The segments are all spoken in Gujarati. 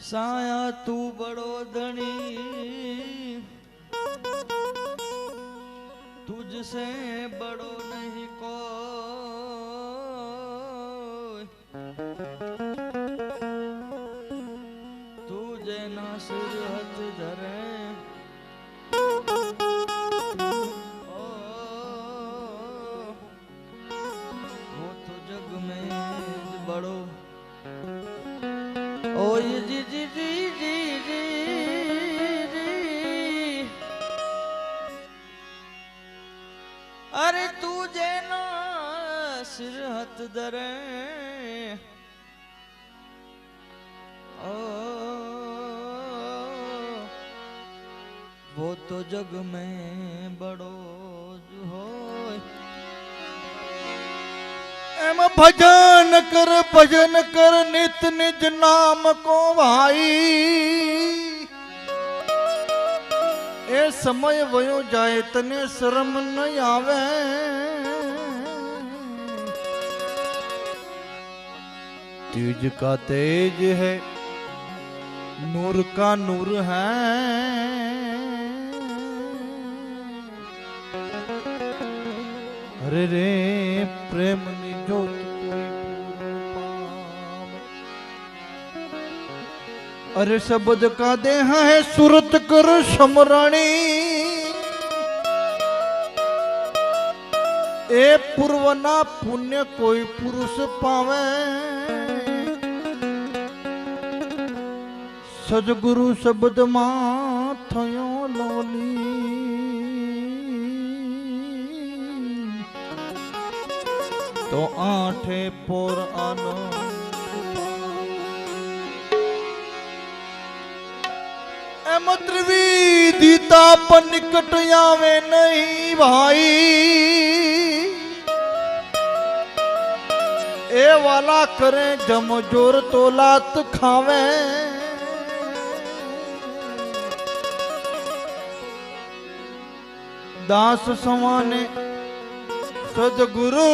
साया तू बड़ो धनी तुझसे बड़ो नहीं दरे ओ, वो तो जग में बड़ो हो एम भजन कर भजन कर, नित निज नाम को भाई। ए समय वयो जाए तने शर्म न आवे। चीज़ का तेज है। नूर का नूर है। अरे रे, प्रेम निजोत अरे शब्द का देह है, सुरत कर समराणी। ए पूर्व ना पुण्य कोई पुरुष पावे। સદગુરુ શબ્દમાં થયો લોલી. તો આઠે પોર આનો એમ ત્રિવિધિતા પણ નિકટ આવે નહીં ભાઈ. એ વાલા કરે જમજોર તો લાત ખાવે. દાસ સમાને સદગુરુ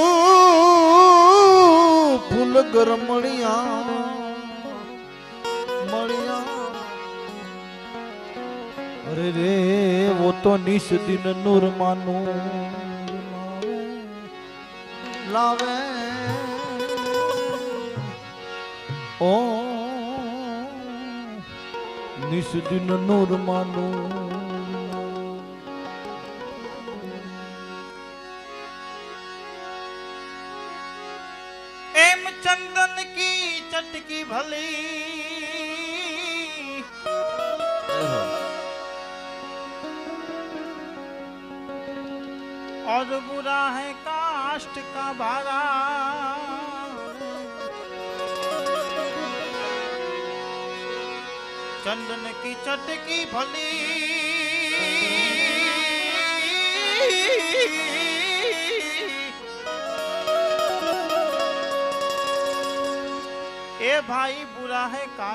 ફૂલ ગરમણિયા મળિયા અરે રે, વો તો નિશ દિન નૂર માનું. લાવે. ઓ, નિશ દિન નૂર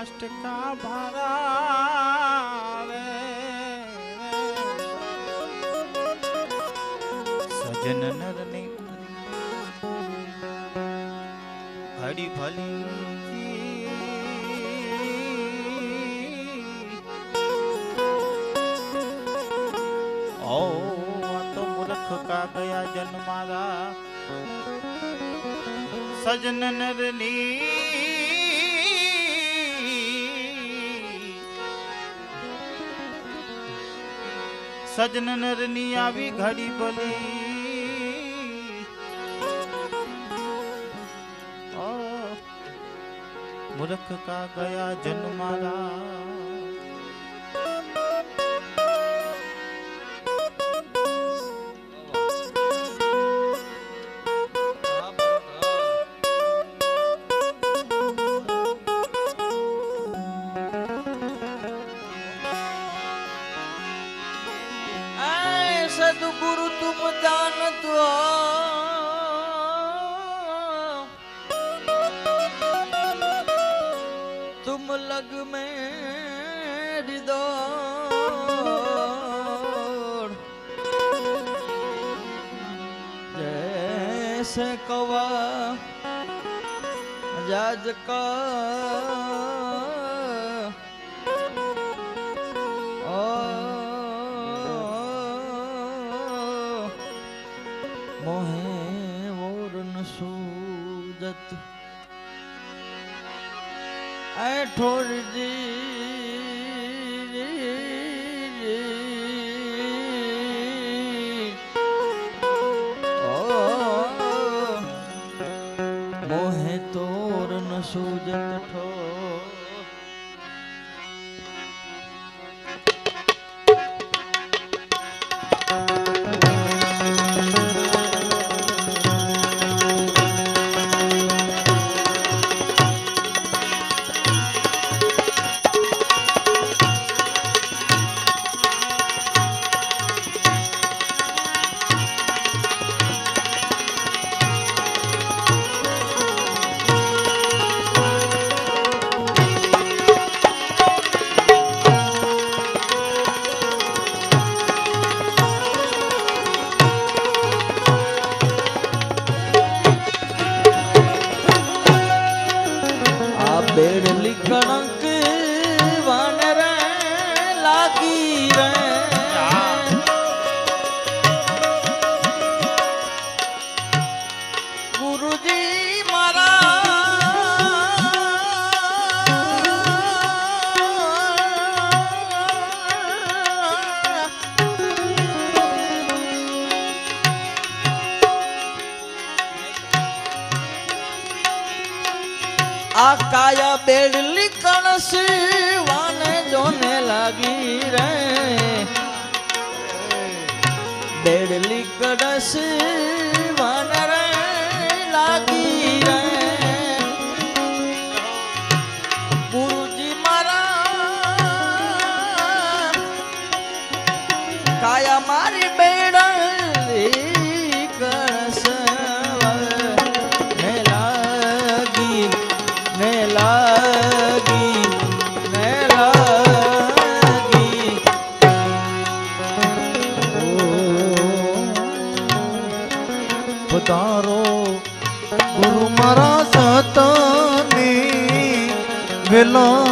काष्ट का भरा सजन नर ने हरी भली तो का। गया जन्मारा सजन नरनी સજન નરની આવી ઘડી ઓ, મૂર્ખ કા ગયા જન્મારા सदगुरु तुम जानत हो तुम लग में हृदय जैसे कवा जाज का મોહે તોર ન સૂજત ઠો அரசு ফেলো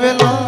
વેલા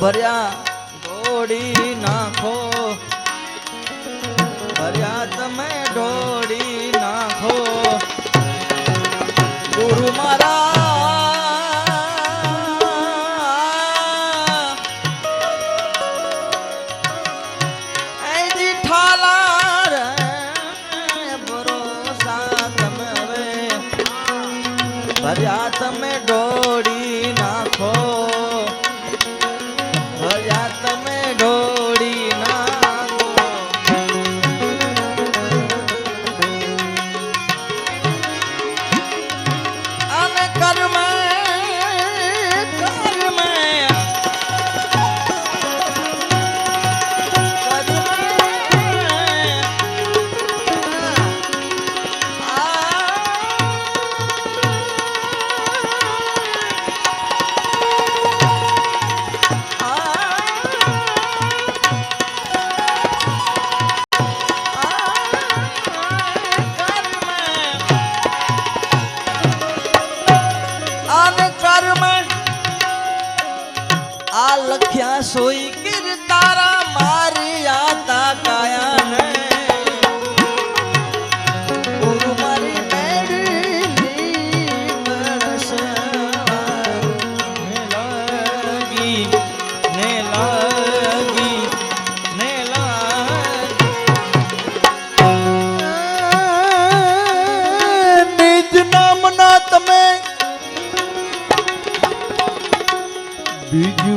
ભર્યા ઘોડી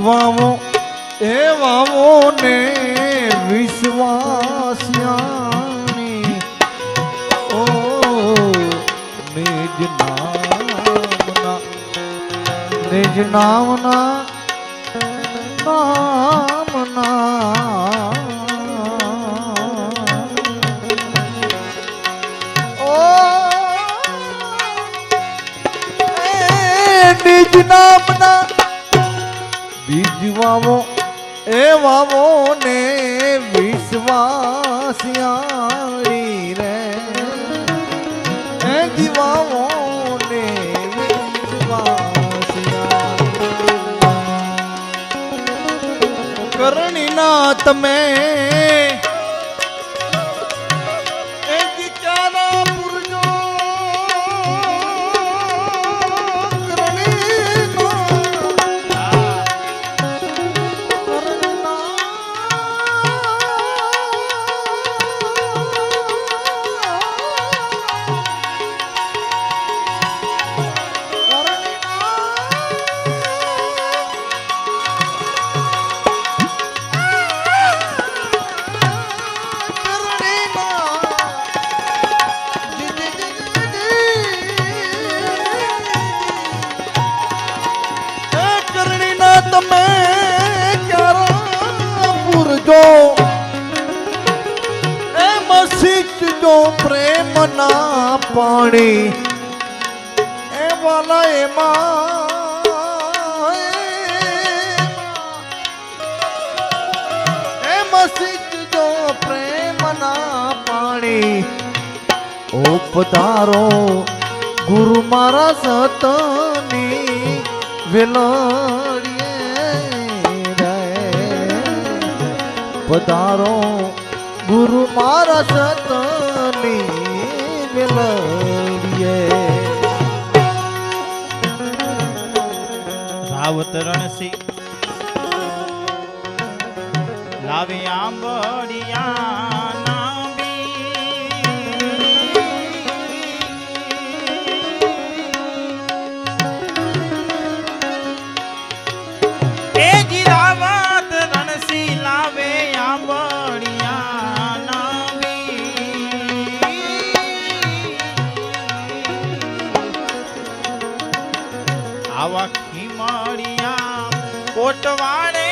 વાવો એ વાવો ને વિશ્વાસ્યાણી ઓ નિજ નામના નિજ નામના વાવો એ વાવો ને વિશ્વાસિયાળી રે. એ જીવાવો ને વિશ્વાસિયા કરણીના તમે ઓ પધારો ગુરુ મારા સતની વેલડીએ પધારો ગુરુ મારા સતની વેલડીએ. રાવત રણસી લાવી આંબડિયા. આવા ખીમડિયા કોટવાડે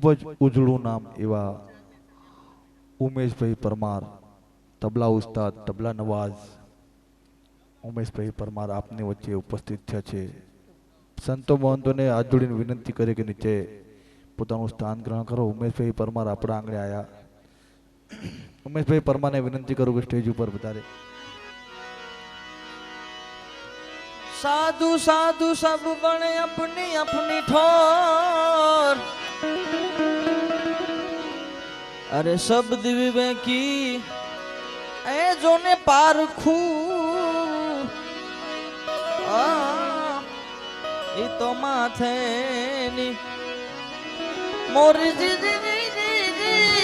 ખૂબ જ ઉજળું નામ એવા ઉમેશભાઈ પરમાર, તબલા ઉસ્તાદ, તબલા નવાઝ, ઉમેશભાઈ પરમાર આપની વચ્ચે ઉપસ્થિત થયા છે. સંતો મહંતોને હાથ જોડીને વિનંતી કરી કે નીચે પોતાનું સ્થાન ગ્રહણ કરો. ઉમેશભાઈ પરમાર આપણા આંગણે આવ્યા ઉમેશભાઈ પરમારને વિનંતી કરું કે સ્ટેજ ઉપર વધારે. સાધુ સાધુ સબ બણે અપની અપની ઠોર. अरे शब्द विवेकी ए जो ने पारखू आ, એ તો માથે ની મોરી જી જી જી જી જી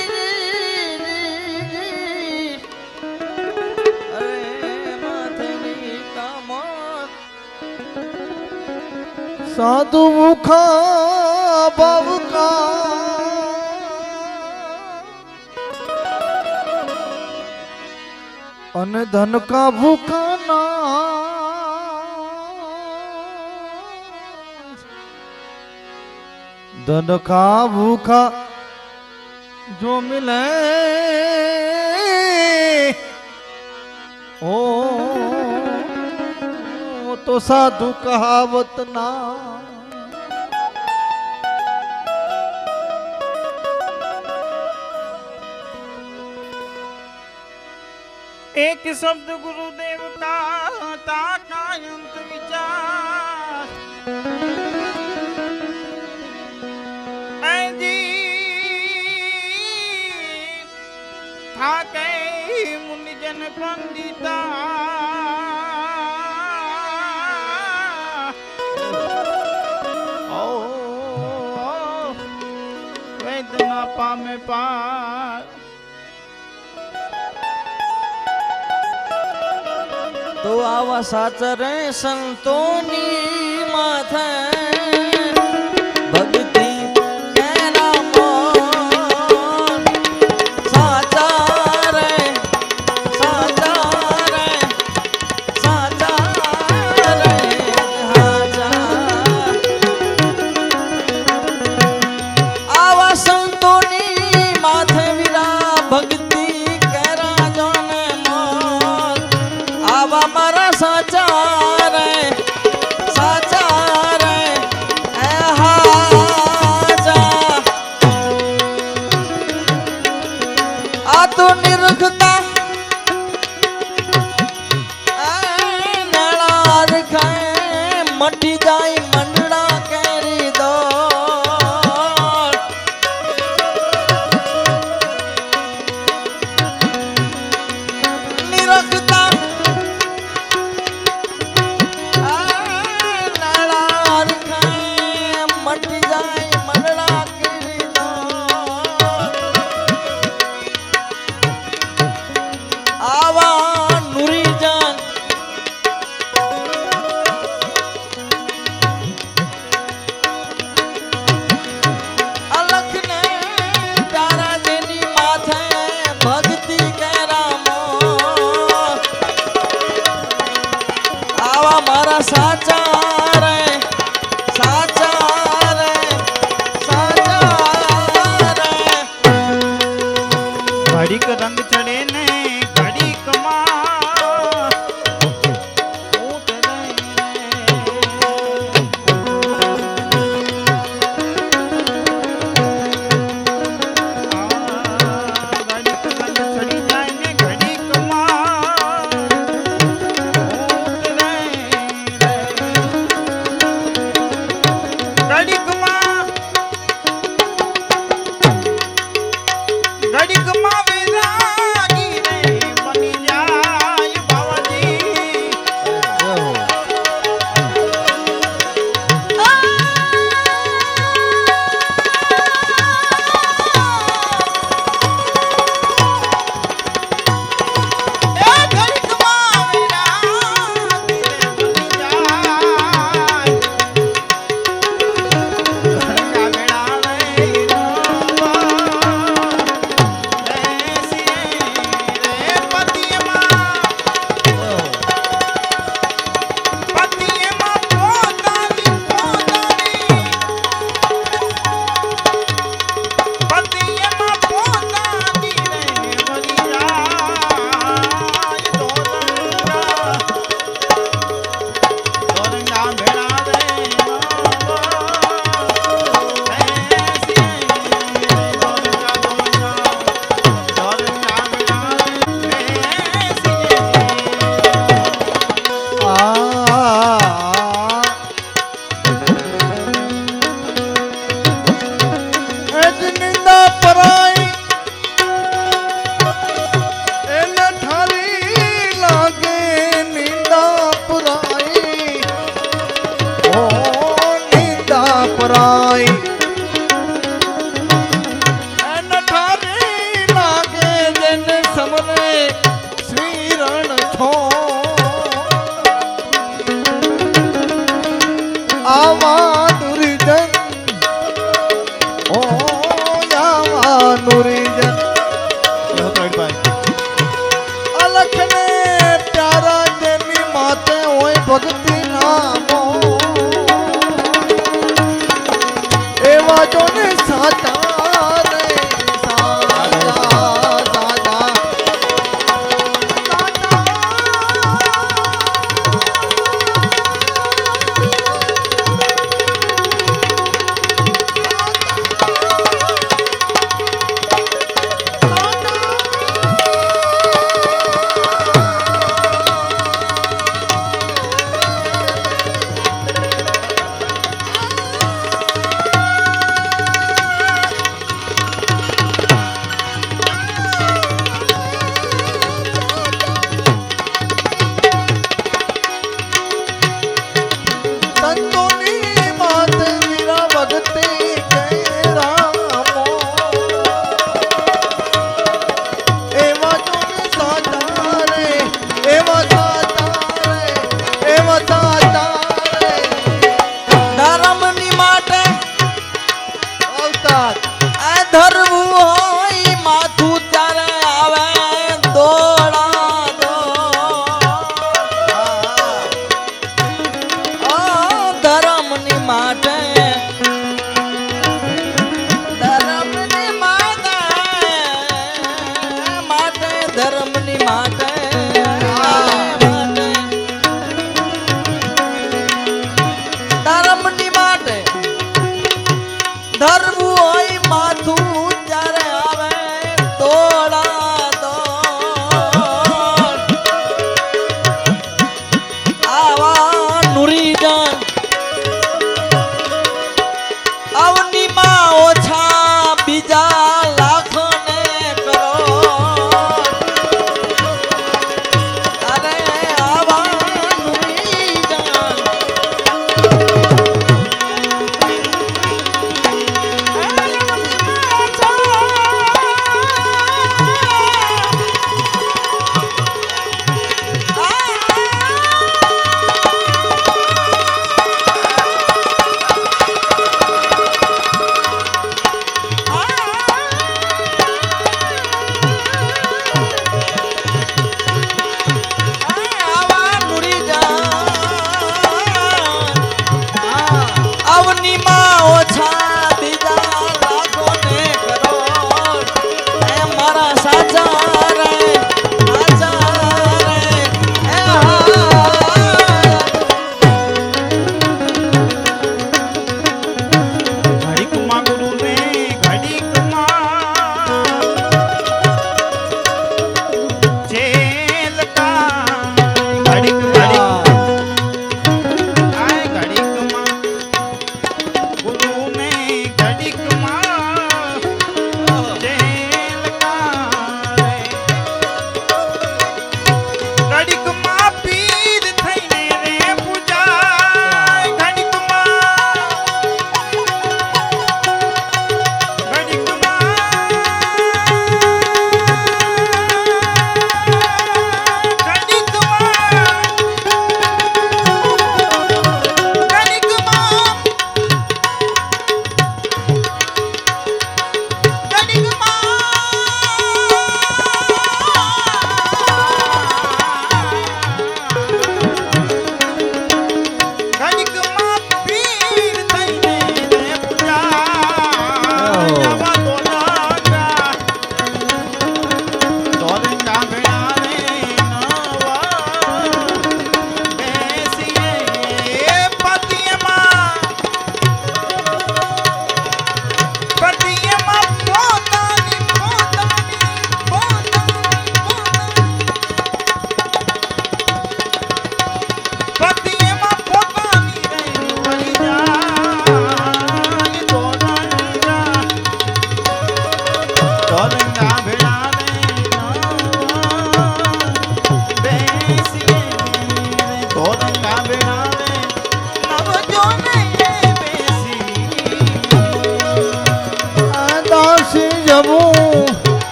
જી જી. અરે માથે ની કમર સાધુ મુખા બાવકા અને ધન કા ભૂખા ધન કા ભૂખા જો મિલે. ઓ તો સાધુ કહાવત ના. એક શબ્દ ગુરુદેવ તા કાયંત વિચાર. થાકે મુનિજન પંડિતા. વેદના પામે પા તો આવા સાચરે સંતોની માથે બેઠો આવા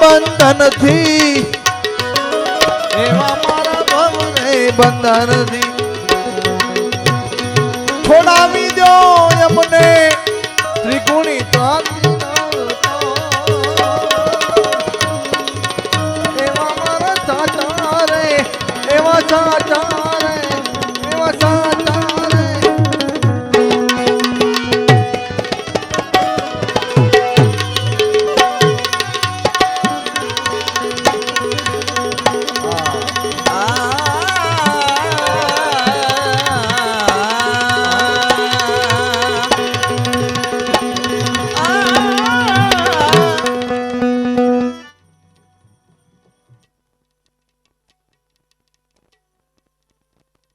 બંધનથી એવા મારા ભવને બંધનથી. છોડાવી દો એમને. ત્રિગુણી એવા મારા સાચા રે એવા સાચા